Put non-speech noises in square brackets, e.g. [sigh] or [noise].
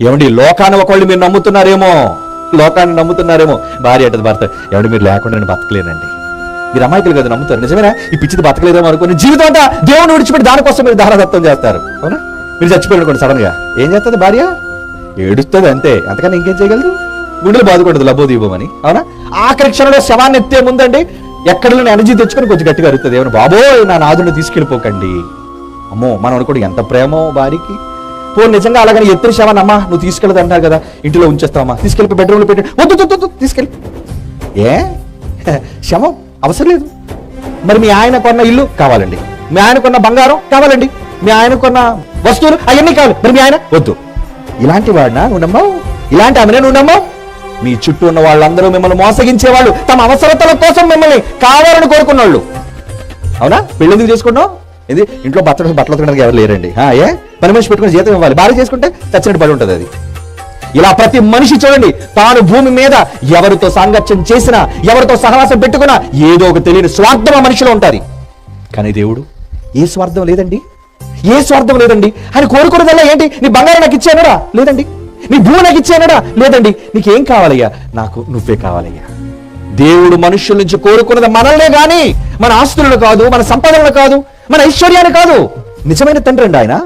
ఏమండి లోకాన్ని ఒకళ్ళు మీరు నమ్ముతున్నారేమో? లోకాన్ని నమ్ముతున్నారేమో? భార్య అంటది భర్త. ఏమండి మీరు లేకుండా నేను బతకలేనండి. మీరు అమాయకులు కదా నమ్ముతారు. నిజమేనా? ఈ పిచ్చిది బతకలేదేమో అనుకుని జీవితం అంతా దేవుని విడిచిపెట్టి దానికోసం మీరు దానదత్తం చేస్తారు. అవునా? మీరు చచ్చిపోయినకోండి సడన్గా. ఏం చేస్తుంది భార్య? ఏడుస్తుంది అంతే. అంతకన్నా ఇంకేం చేయగలదు? గుండెలు బాదుకుంటుంది లబ్బో దీపమని అవునా? ఆఖరి క్షణంలో శవాన్ని ఎత్తే ముందండి ఎక్కడ ఎనర్జీ తెచ్చుకొని కొంచెం గట్టిగా అరుస్తుంది. ఏమన్నా బాబోయ్ నా నాదుని తీసుకెళ్ళిపోకండి. అమ్మో మనం అనుకోండి ఎంత ప్రేమో భార్యకి. పో నిజంగా అలాగని ఎత్తిన అమ్మా నువ్వు తీసుకెళ్ళదు అంటారు కదా. ఇంటిలో ఉంచేస్తావమ్మా. తీసుకెళ్ళి బెడ్రూమ్లో పెట్టి. వద్దు వద్దు, తీసుకెళ్ళి. ఏ? [laughs] శవం అవసరం లేదు. మరి మీ ఆయన కొన్న ఇల్లు? కావాలండి. మీ ఆయన కొన్న బంగారం? కావాలండి. మీ ఆయన కొన్న వస్తువులు? అవన్నీ కావాలి. మరి మీ ఆయన? వద్దు. ఇలాంటి వాడినా నువ్వు నమ్మవు? ఇలాంటి ఆమెనే నువ్వు నమ్మవు? మీ చుట్టూ ఉన్న వాళ్ళందరూ మిమ్మల్ని మోసగించే వాళ్ళు తమ అవసరతల కోసం మిమ్మల్ని కావాలని కోరుకున్న వాళ్ళు అవునా? పెళ్ళి ఎందుకు చేసుకుంటావు ఇది ఇంట్లో బట్టలు బట్టలు తినడానికి ఎవరు లేరండి. ఆ, ఏ? పని మనిషి పెట్టుకుని జీతం ఇవ్వాలి. భార్య చేసుకుంటే చచ్చినట్టు పడి ఉంటుంది అది. ఇలా ప్రతి మనిషి చూడండి తాను భూమి మీద ఎవరితో సాంగత్యం చేసినా ఎవరితో సహవాసం పెట్టుకున్నా ఏదో ఒక తెలియని స్వార్థం ఆ మనిషిలో ఉంటుంది. కానీ దేవుడు ఏ స్వార్థం లేదండి? ఏ స్వార్థం లేదండి? ఆయన కోరుకున్నదల్లా ఏంటి? నీ బంగారం నాకు ఇచ్చానడా లేదండి. నీ భూమి నాకు ఇచ్చానడా లేదండి. నీకేం కావాలయ్యా? నాకు నువ్వే కావాలయ్యా. దేవుడు మనుషుల నుంచి కోరుకున్నది మనల్నే కానీ మన ఆస్తులను కాదు మన సంపదలను కాదు మన ఐశ్వర్యాన్ని కాదు. నిజమైన తండ్రి అండి ఆయన.